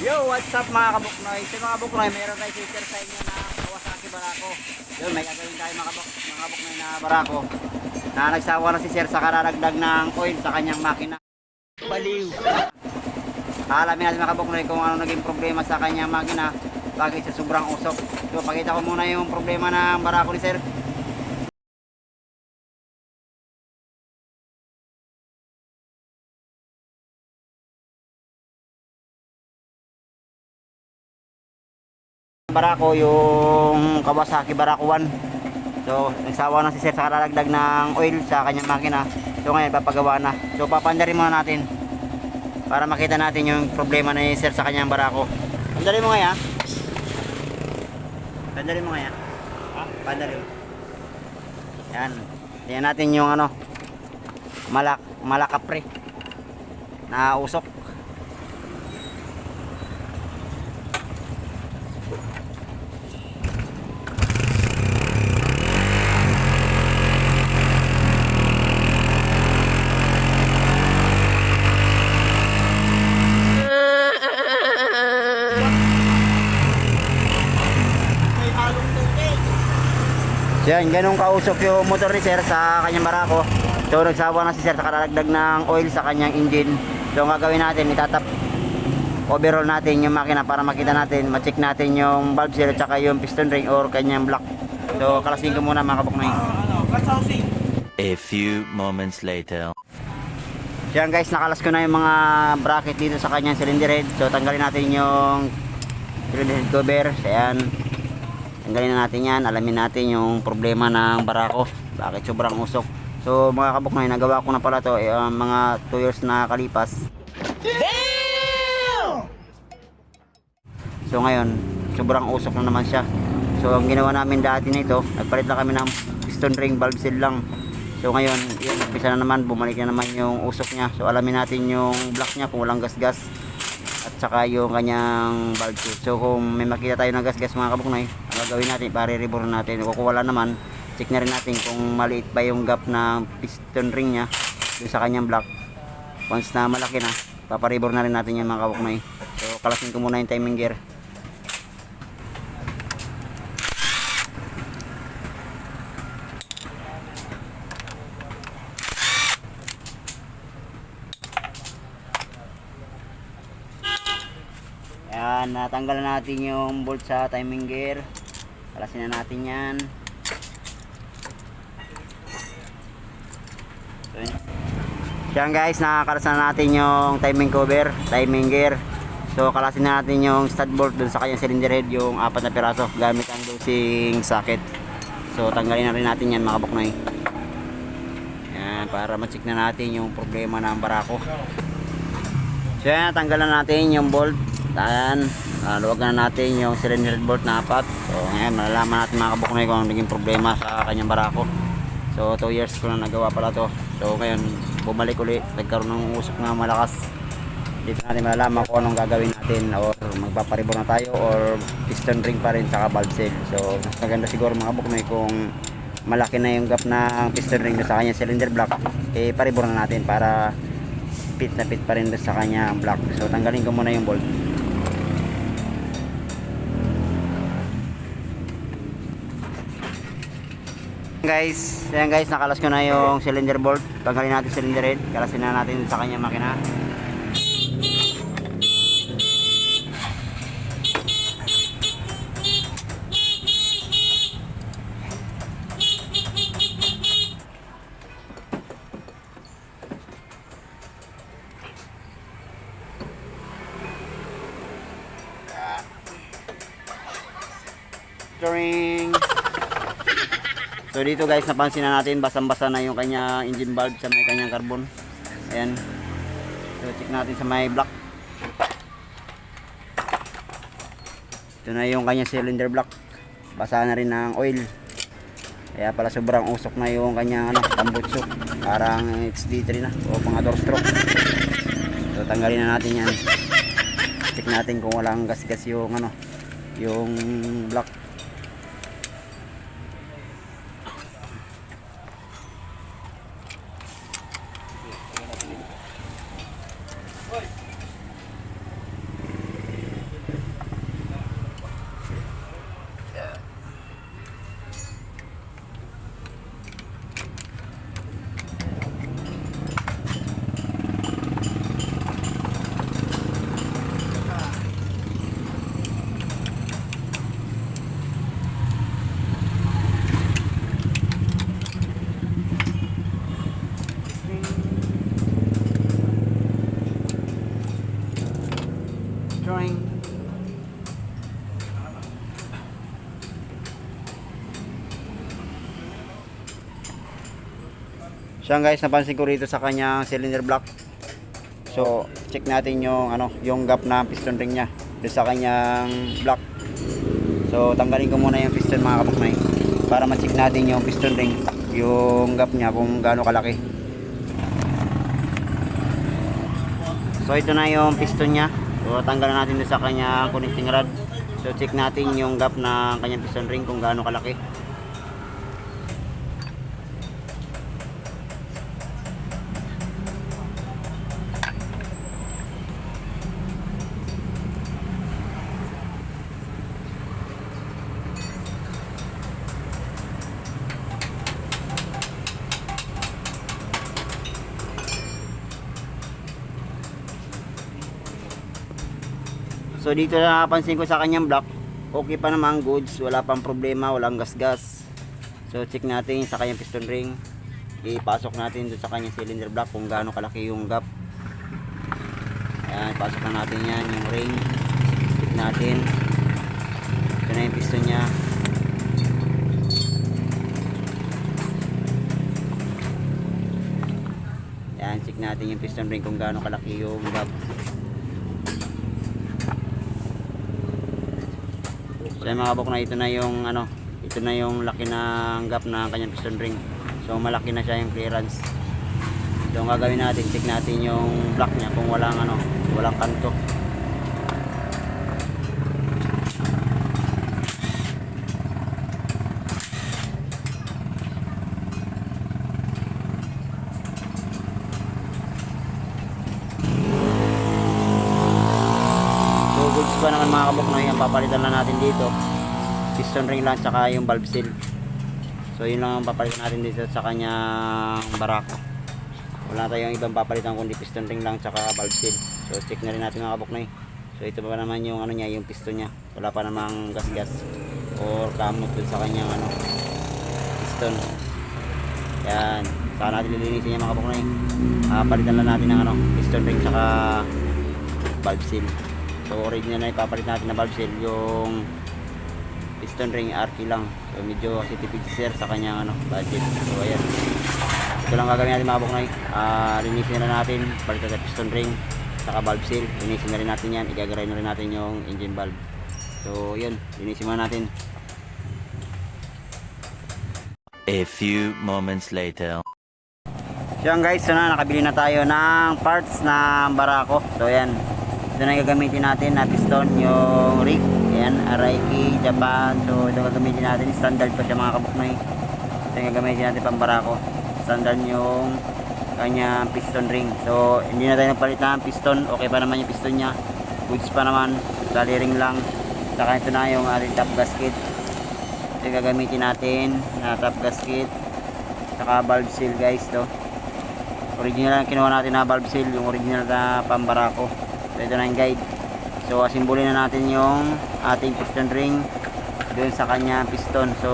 Yo, what's up mga kabuknoy? So mga kabuknoy, meron tayo feature sa inyo na Kawasaki Barako. Yun, may gagawin tayo mga, kabuk mga kabuknoy na Barako. Na nagsawa na si Sir sa kararagdag ng oil sa kanyang makina. Baliw! Alamin natin mga kabuknoy kung ano naging problema sa kanyang makina bakit sa sobrang usok. So pakita ko muna yung problema ng Barako ni Sir. Barako yung Kawasaki Barako 1 so nagsawa na si Sir sa kararagdag ng oil sa kanyang makina. So ngayon papagawa na. So papandarin muna natin para makita natin yung problema ni Sir sa kanyang Barako. Pandarin mo nga ya pandarin mo nga ya ha? pandarin. Yan. Tingnan natin yung ano malak malakapre na usok So yan, ganun kausok yung motor ni Sir sa kanyang barako. So nagsawa na si Sir sa karagdag ng oil sa kanyang engine. So ang gagawin natin, itatap overall natin yung makina para makita natin, ma-check natin yung valve seal at saka yung piston ring or kanyang block. So kalasin ko muna mga kabuknoy. A few moments later. Yan guys, nakalas ko na yung mga bracket dito sa kanyang cylinder head. So tanggalin natin yung cylinder head cover. So yan. Tanggalin na natin yan. Alamin natin yung problema ng barako. Bakit sobrang usok. So mga kabuknoy, nagawa ko na pala to eh, uh, mga 2 years na kalipas. So ngayon, sobrang usok na naman siya. So ang ginawa namin dati nito, nagpalit lang kami ng piston ring valve seal lang. So ngayon, yun, umpisa na naman, bumalik na naman yung usok niya. So alamin natin yung block niya kung walang gas-gas at saka yung kanyang valve seal. So kung may makita tayo ng gas-gas mga kabuknoy, ang gagawin natin, pare-rebore natin. O kung naman, check na rin natin kung maliit ba yung gap ng piston ring niya dun sa kanyang block. Once na malaki na, paparibor na rin natin yung mga kabuknoy. So kalasin ko muna yung timing gear. Yan, natanggal na natin yung bolt sa timing gear. Kalasin na natin yan. Yan guys, nakakalasan na natin yung timing cover, timing gear. So kalasin na natin yung stud bolt dun sa kanyang cylinder head, yung apat na piraso gamit ang dosing socket. So tanggalin na rin natin yan mga kabuknoy. Yan, para ma-check na natin yung problema ng barako. So yan, tanggalan natin yung bolt. Yan, uh, luwagan na natin yung cylinder head bolt na apat. So ngayon, malalaman natin mga kabuknoy kung ano naging problema sa kanyang barako. So 2 years ko na nagawa pala to. So ngayon, bumalik uli. Nagkaroon ng usok na malakas. Dito natin malalaman kung anong gagawin natin or magpaparibor na tayo or piston ring pa rin saka valve seal. So maganda siguro mga kabuknoy kung malaki na yung gap ng piston ring sa kanya cylinder block eh paribor na natin para fit na fit pa rin sa kanya block. So tanggalin ko muna yung bolt. Guys. Yan guys nakalas ko na yung cylinder bolt. Tanggalin natin cylinder head. Kalasin na natin sa kanya makina. Ring. So dito guys, napansin na natin basang-basa na yung kanya engine valve sa may kanyang carbon. Ayan. So check natin sa may block. Ito na yung kanya cylinder block. Basa na rin ng oil. Kaya pala sobrang usok na yung kanyang ano, tambutso. Parang XD3 na o mga door stroke. So tanggalin na natin yan. Check natin kung walang gas-gas yung ano, yung block. So yan guys, napansin ko rito sa kanyang cylinder block. So, check natin yung ano, yung gap na piston ring niya doon sa kanyang block. So, tanggalin ko muna yung piston mga kapaknay para ma-check natin yung piston ring, yung gap niya kung gaano kalaki. So, ito na yung piston niya. So, tanggalan natin doon sa kanyang connecting rod. So, check natin yung gap ng kanyang piston ring kung gaano kalaki. So dito na napansin ko sa kanyang block, okay pa naman goods, wala pang problema, walang gas-gas. So check natin sa kanyang piston ring. Ipasok natin doon sa kanyang cylinder block kung gaano kalaki yung gap. Ayan, pasok na natin yan, yung ring. Check natin. Ito na yung piston niya. Ayan, check natin yung piston ring kung gaano kalaki yung gap. So yung mga kabok na ito na yung ano, ito na yung laki ng gap ng kanyang piston ring. So malaki na siya yung clearance. So ang gagawin natin, check natin yung block niya kung walang ano, walang kanto. Pa naman mga kabok na yung papalitan lang natin dito. Piston ring lang tsaka yung valve seal. So yun lang ang papalitan natin dito sa kanyang barako. Wala tayong ibang papalitan kundi piston ring lang tsaka valve seal. So check na rin natin mga kabok na So ito pa naman yung ano niya, yung piston niya. Wala pa namang gas-gas or kamot dun sa kanyang ano piston. Yan. Saka natin lilinisin yung mga kabok na Ah, palitan lang natin ng ano, piston ring tsaka valve seal. So original na ipapalit natin na valve seal yung piston ring RK lang. So medyo kasi tipid si sir sa kanyang ano, budget. So ayan. Ito lang gagawin natin mga buknoy. Ah, linisin na natin, palitan sa piston ring saka valve seal. Linisin na rin natin yan. Igagaray na rin natin yung engine valve. So yun, linisin muna natin. A few moments later. So yan guys, so na nakabili na tayo ng parts ng barako. So yan. Ito na gagamitin natin na piston, yung rig. Ayan, Araiki, Japan. So ito gagamitin natin. Standard pa siya mga kabuknoy. Ito yung gagamitin natin pang barako. Standard yung kanya piston ring. So hindi na tayo nagpalit ng piston. Okay pa naman yung piston niya. Goods pa naman. Dali ring lang. Saka ito na yung ating top gasket. Ito yung gagamitin natin na top gasket. Saka valve seal guys to original ang kinuha natin na valve seal yung original na pambarako so ito na yung guide. So asimbolin na natin yung ating piston ring doon sa kanya piston. So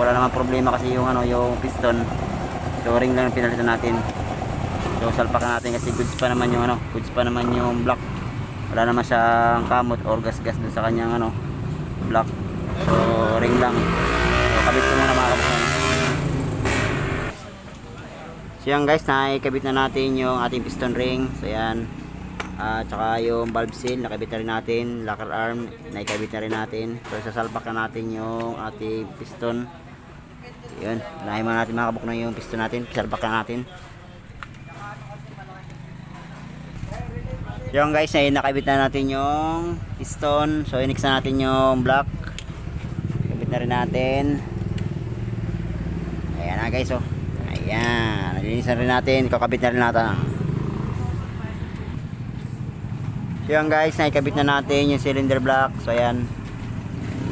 wala namang problema kasi yung ano yung piston. So ring lang ang pinalitan natin. So salpakan natin kasi goods pa naman yung ano goods pa naman yung block. Wala naman siyang kamot or gas gas doon sa kanyang ano block. So ring lang. So kabit ko muna mga kapatid So yan guys, nakikabit na natin yung ating piston ring. So yan. At saka yung valve seal, nakabit na rin natin. Locker arm, nakikabit na rin natin. So sasalpak na natin yung ating piston. Yun, unahin muna natin makabuk na yung piston natin. Salpak na natin. Yan guys, ay nakabit na natin yung piston. So inex na natin yung block. Kabit na rin natin. Ayan na guys oh. Ayan, nalinisan rin natin, kakabit na rin natin. So yan guys, naikabit na natin yung cylinder block. So ayan.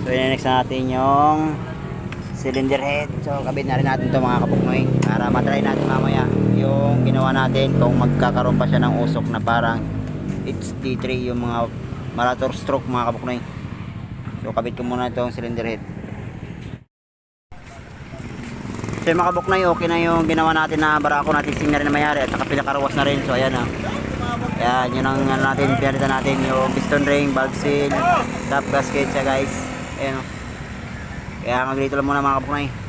So next na natin yung cylinder head. So kabit na rin natin to mga kapuknoy. Para matry natin mamaya yung ginawa natin kung magkakaroon pa siya ng usok na parang HD3 yung mga marator stroke mga kapuknoy. So kabit ko muna itong cylinder head. So yung mga kabuknoy, okay na yung ginawa natin na barako natin sing na rin na mayari at saka pinakarawas na rin. So ayan ah. Ayan, yun ang ano natin, pinalitan natin yung piston ring, valve seal, top gasket siya guys. Ayan oh. Kaya mag lang muna mga kabuknoy.